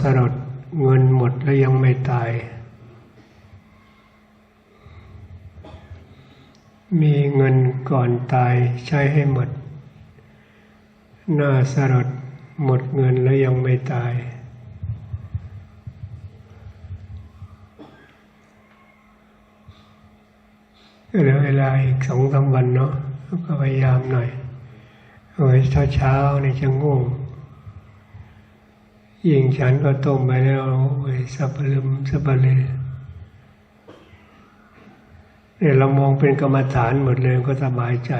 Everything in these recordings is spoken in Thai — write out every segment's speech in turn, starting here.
สลดเงินหมดแล้วยังไม่ตาย มีเงินก่อนตายใช้ให้หมด น่าสลดหมดเงินแล้วยังไม่ตาย เหลือเวลาอีกสองสามวันเนาะก็พยายามหน่อยเอาไว้เช้าเช้าเนี่จะง่วง ยิงฉันก็ต้มไปแล้วโอ้สับลืมสับเลยเนี่ยเรามองเป็นกรรมฐานหมดเลยก็สบายใจ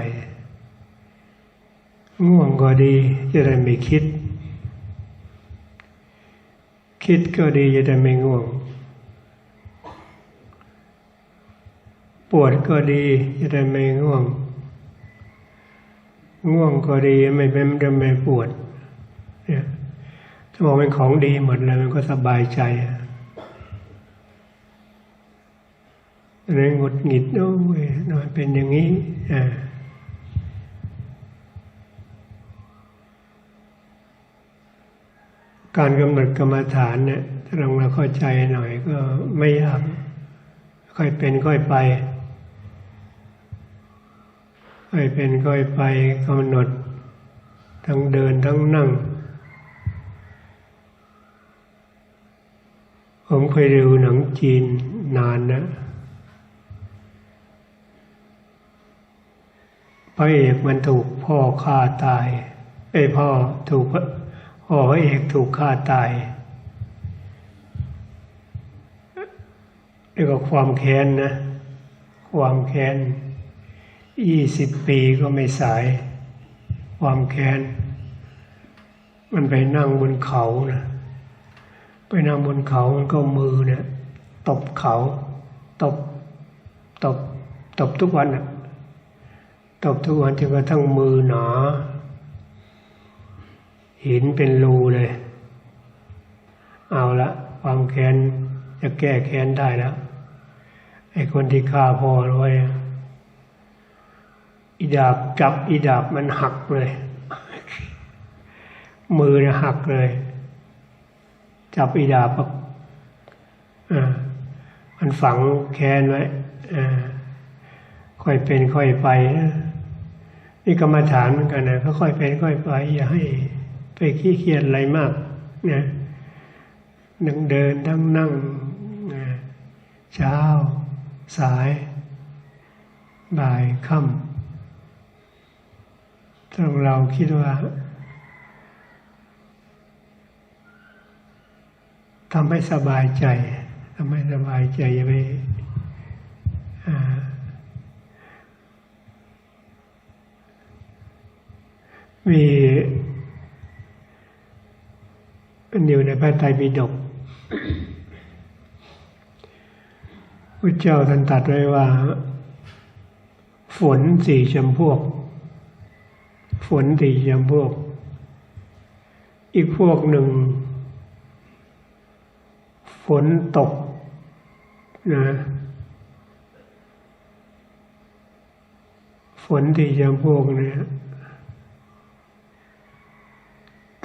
ง่วงก็ดีจะได้ไม่คิด คิดก็ดีจะได้ไม่ง่วง ปวดก็ดีจะได้ไม่ง่วง ง่วงก็ดีไม่เป็นจะไม่ปวดเนี่ย ถ้ามองเป็นของดีหมดเลยมันก็สบายใจเลยหงุดหงิดโอ้ยนอนเป็นอย่างนี้อ่าการกำหนดกรรมฐานเนี่ยถ้าเราเข้าใจหน่อยก็ไม่ยากค่อยเป็นค่อยไป ค่อยเป็นค่อยไปกำหนด ทั้งเดินทั้งนั่ง ผมเคยดูหนังจีนนานนะพระเอกมันถูกพ่อฆ่าตายไอ้พ่อถูกพ่อพระเอกถูกฆ่าตายเรียกว่าความแค้นนะ ความแค้นยี่สิบปีก็ไม่สาย ความแค้น มันไปนั่งบนเขานะ นั่งบนเขามันก็มือเนี่ยตบเขาตบตบตบทุกวันอะตบทุกวันจนกระทั่งมือหนาหินเป็นรูเลย เอาละความแค้นจะแก้แค้นได้แล้วไอ้คนที่ฆ่าพ่อไว้อีดาบจับอีดาบมันหักเลย มือเนี่ยหักเลย จับอีดาปับมันฝังแค้นไว้ค่อยเป็นค่อยไป นี่กรรมฐานเหมือนกันนะค่อยเป็นค่อยไป อย่าให้ไปขี้เกียจอะไรมากนะนั่งเดินทั้งนั่งเช้า สาย บ่ายค่ำถ้าเราคิดว่า ทำให้สบายใจทำให้สบายใจอย่าไปมีมันอยู่ในพระไตรปิฎกพระเจ้าท่านตัดไว้ว่า ฝนสี่จำพวก ฝนสี่จำพวก อีกพวกหนึ่ง ฝนตกนะฝนที่จำพวกเนี่ย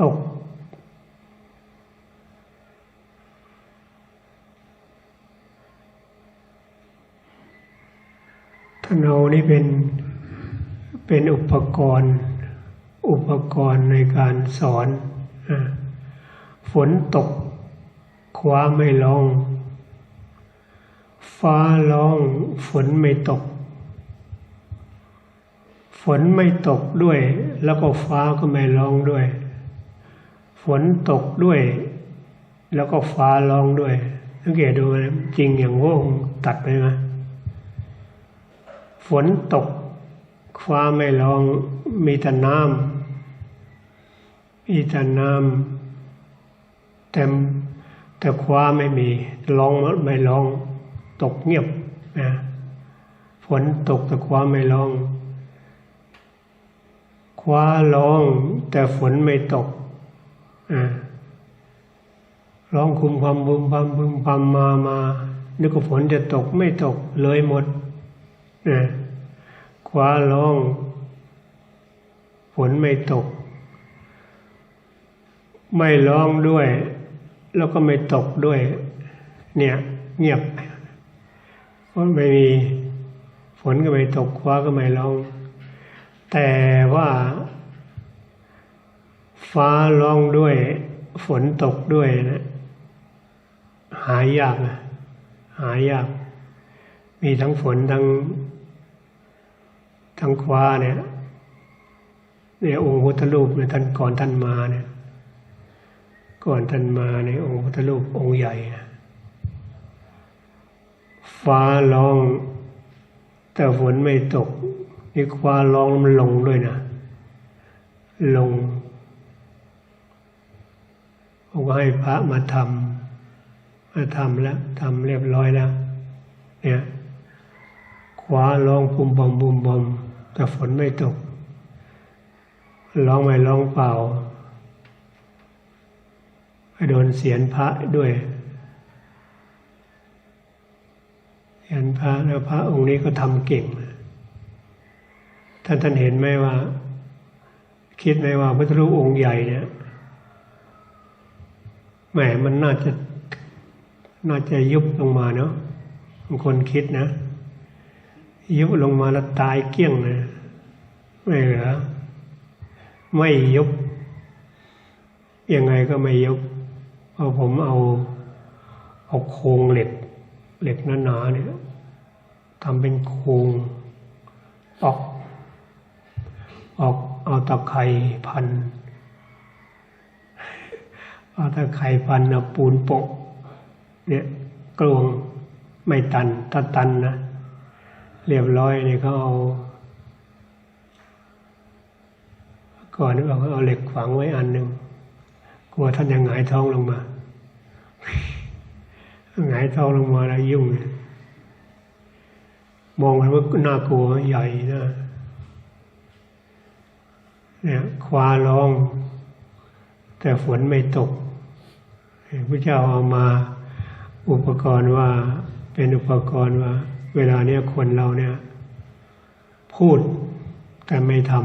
ตก ธนูนี่เป็นเป็นอุปกรณ์ อุปกรณ์ในการสอน ฝนตก คว้าไม่ลองฟ้าร้องฝนไม่ตก ฝนไม่ตกด้วย แล้วก็ฟ้าก็ไม่ร้องด้วย ฝนตกด้วย แล้วก็ฟ้าร้องด้วยสังเกตดูจริงอย่างโง่ตัดไปไหมฝนตก ฟ้าไม่ร้องมีแต่น้ำมีแต่น้ำแต่ แต่คว้าไม่มีร้องไม่ร้อง ตกเงียบนะฝนตกแต่คว้าไม่ร้อง คว้าร้อง แต่ฝนไม่ตกร้องคุมความบุมพำบึมพำมามา นึกว่าฝนจะตกไม่ตกเลยหมดนะคว้าร้องฝนไม่ตก ไม่ร้องด้วย แล้วก็ไม่ตกด้วย เนี่ย เงียบเพราะไม่มีฝนก็ไม่ตกคว้าก็ไม่ร้อง แต่ว่า ฟ้าร้องด้วย ฝนตกด้วยนะหายากนะหายาก มีทั้งฝนทั้งทั้งคว้าเนี่ยเนี่ยองค์พุทธรูปเนี่ยท่านก่อนท่านมาเนี่ย ก่อนท่านมาในองค์พุทธรูปองค์ใหญ่นะฟ้าร้อง แต่ฝนไม่ตกนี่ฟ้าร้องมันลงด้วยนะ ลงผมก็ให้พระมาทำมาทำแล้วทำเรียบร้อยแล้ว เนี่ยควาร้องปุ่มบอมบุ่มบอมแต่ฝนไม่ตกร้องไม่ร้องเปล่า โดนเสียนพระด้วยเสียนพระแล้วพระองค์นี้ก็ทำเก่งท่านท่านเห็นไหมว่า คิดไหมว่าพระรูปองค์ใหญ่เนี่ยแหมมันน่าจะน่าจะยุบลงมาเนาะบางคนคิดนะ ยุบลงมาแล้วตายเกี้ยงเลยไม่เหลือไม่ยุบยังไงก็ไม่ยุบ พราะผมเอาเอาโครงเหล็กเหล็กหนาๆเนี่ยทำเป็นโครงออกออกเอาตะไคร่พันเอาตะไคร่พันเอาปูนโปะเนี่ยกลวงไม่ตันถ้าตันนะเรียบร้อยนี่เขาเอาก่อนเราเอาเหล็กฝังไว้อันหนึ่งกลัวท่านยังหงายท้องลงมา หงายท้องลงมาแล้วยุ่ง มองมันว่าน่ากลัวใหญ่นะเนี่ยควาร้อง แต่ฝนไม่ตกพระเจ้าเอามาอุปกรณ์ว่าเป็นอุปกรณ์ว่า เวลาเนี้ยคนเราเนี่ย พูดแต่ไม่ทำ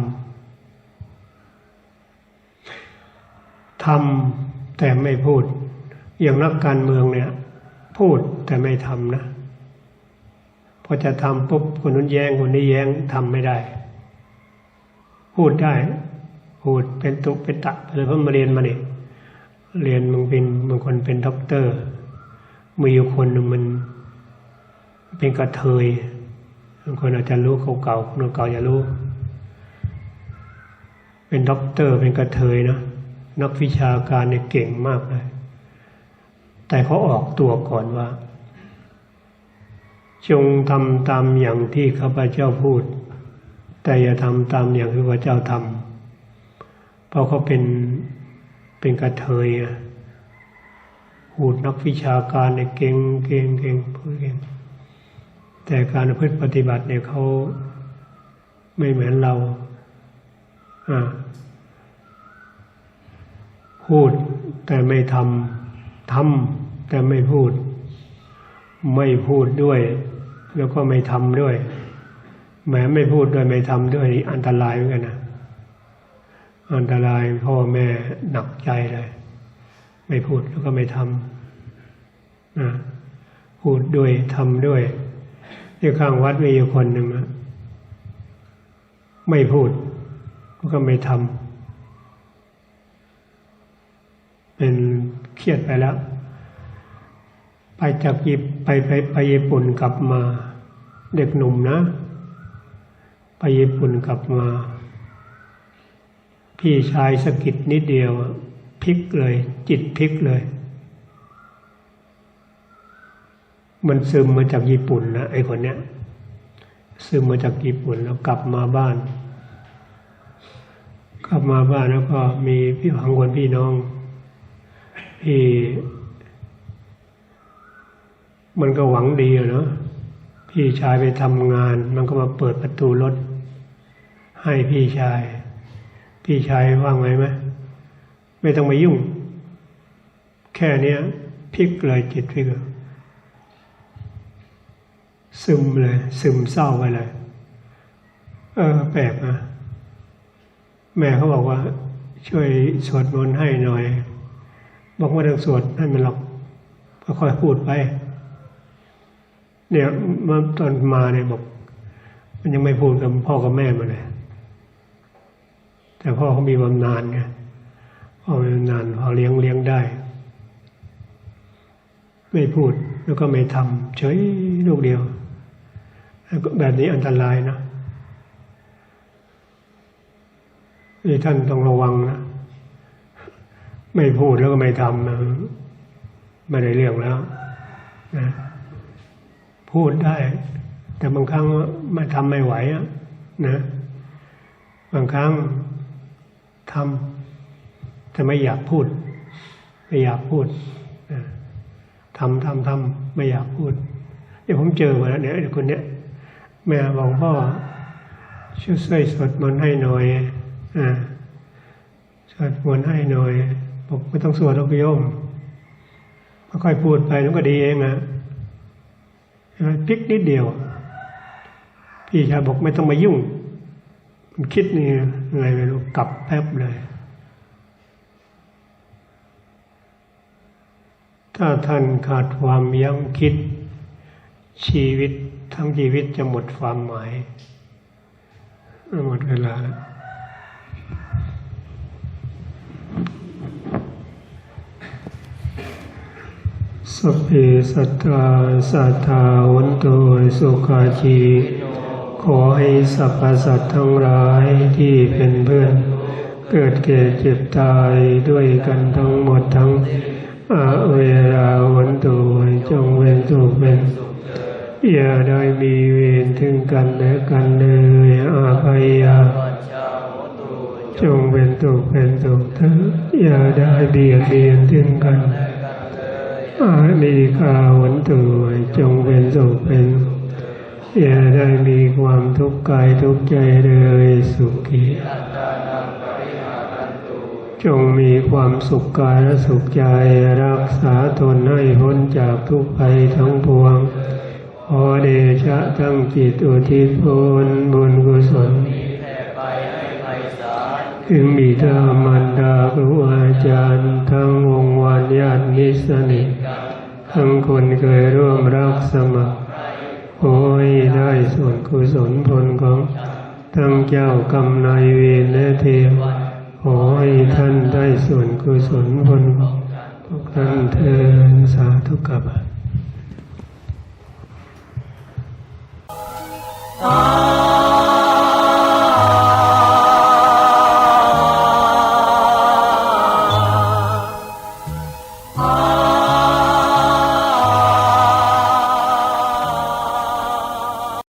ทำแต่ไม่พูด อย่างนักการเมืองเนี่ย พูดแต่ไม่ทำนะ พอจะทำปุ๊บคนนู้นแย้งคนนี้แย้งทำไม่ได้ พูดได้ พูดเป็นตุเป็นตะเลยเพราะมาเรียนมาเนี่ยเรียนมึงเป็นบางคนเป็นด็อกเตอร์มีอยู่คนหนึ่งมัน เป็นกระเทยบางคนอาจจะรู้เก่าๆคนเก่าจะรู้ เป็นด็อกเตอร์เป็นกระเทยนะนักวิชาการเนี่ยเก่งมากเลย แต่เขาออกตัวก่อนว่า จงทำตามอย่างที่ข้าพเจ้าพูด แต่อย่าทำตามอย่างที่ข้าพเจ้าทำเพราะเขาเป็นเป็นกระเทยอะพูดนักวิชาการเนี่ยเก่งเก่งเก่งพูดเก่งแต่การพฤติปฏิบัติเนี่ยเขาไม่เหมือนเราอ่าพูดแต่ไม่ทำ ทำแต่ไม่พูด ไม่พูดด้วย แล้วก็ไม่ทำด้วยแม้ไม่พูดด้วยไม่ทำด้วยอันตรายเหมือนกันนะอันตรายพ่อแม่หนักใจเลย ไม่พูดแล้วก็ไม่ทำนะพูดด้วยทำด้วยที่ข้างวัดมีอยู่คนหนึ่งนะไม่พูดแล้วก็ไม่ทำเป็นเค รียดไปแล้ว ไปจากยิบไปไปไปญี่ปุ่นกลับมา เด็กหนุ่มนะ ไปญี่ปุ่นกลับมา พี่ชายสะกิดนิดเดียวพลิกเลย จิตพลิกเลย มันซึมมาจากญี่ปุ่นนะไอ้คนเนี้ยซึมมาจากญี่ปุ่นแล้วกลับมาบ้าน กลับมาบ้านแล้วก็มีพี่พังคนพี่น้อง ที่ มันก็หวังดีเนาะพี่ชายไปทำงาน มันก็มาเปิดประตูรถ ให้พี่ชาย พี่ชายว่างไงไหมไม่ต้องมายุ่ง แค่นี้พลิกเลยจิตพลิกซึมเลย ซึมเศร้าไปเลย เออ แปลกนะแม่เขาบอกว่า ช่วยสวดมนต์ให้หน่อย บอกว่าต้องสวดให้มันหรอกก็ค่อยพูดไป เนี่ยเมื่อตอนมาเนี่ยบอก มันยังไม่พูดกับพ่อกับแม่มาเลย แต่พ่อเขามีบำนาญไงพ่อมีบำนาญพอเลี้ยงเลี้ยงได้ ไม่พูดแล้วก็ไม่ทำเฉยลูกเดียวแล้วก็แบบนี้อันตรายนะนี่ท่านต้องระวังนะ ไม่พูดแล้วก็ไม่ทำนะไม่ได้เรื่องแล้วนะพูดได้ แต่บางครั้งไม่ทำไม่ไหวอะนะบางครั้งทำแต่ไม่อยากพูด ไม่อยากพูดนะทำทำทำไม่อยากพูดเดี๋ยวผมเจอมาแล้วเนี่ยคนเนี้ยแม่บอกพ่อช่วยช่วยสวดมนต์ให้หน่อยอ่าสวดมนต์ให้หน่อย บอกไม่ต้องสวดหรอกโยมค่อยพูดไปมันก็ดีเองอะใช่ไหมพลิกนิดเดียว พี่ชายบอกไม่ต้องมายุ่ง มันคิดนี่อะไรไม่รู้กลับแป๊บเลย ถ้าท่านขาดความยั้งคิด ชีวิตทั้งชีวิตจะหมดความหมายหมดเวลาแล้ว สพเพสัตตาสัทธาวันโตสุขาชีขอให้สรรพสัตว์ทั้งหลายที่เป็นเพื่อน เกิดแก่เจ็บตายด้วยกันทั้งหมดทั้งอาเวราวันโตจงเป็นสุขเป็นอย่าได้มีเวรถึงกันและกันเลยอาภัยยาจงเป็นตุกเป็นตุกเถอะอย่าได้เบียดเบียนถึงกัน อาดีกาวันตุจงเป็นสุขเป็น อย่าได้มีความทุกข์กายทุกข์ใจเลยสุขีจงมีความสุขกายและสุขใจรักษาตนให้พ้นจากทุกข์ภัยทั้งปวง ขอเดชะตั้งจิตอุทิศผลบุญกุศลถึงบิดามารดาครูอาจารย์ ทั้งวงวานญาติมิสนิท ทั้งคนเคยร่วมรักสมัครขอให้ได้ส่วนกุศลผลของทั้งเจ้ากรรมนายเวรและเทวขอให้ท่านได้ส่วนกุศลผลของทุกท่านเทินสาธุกับอา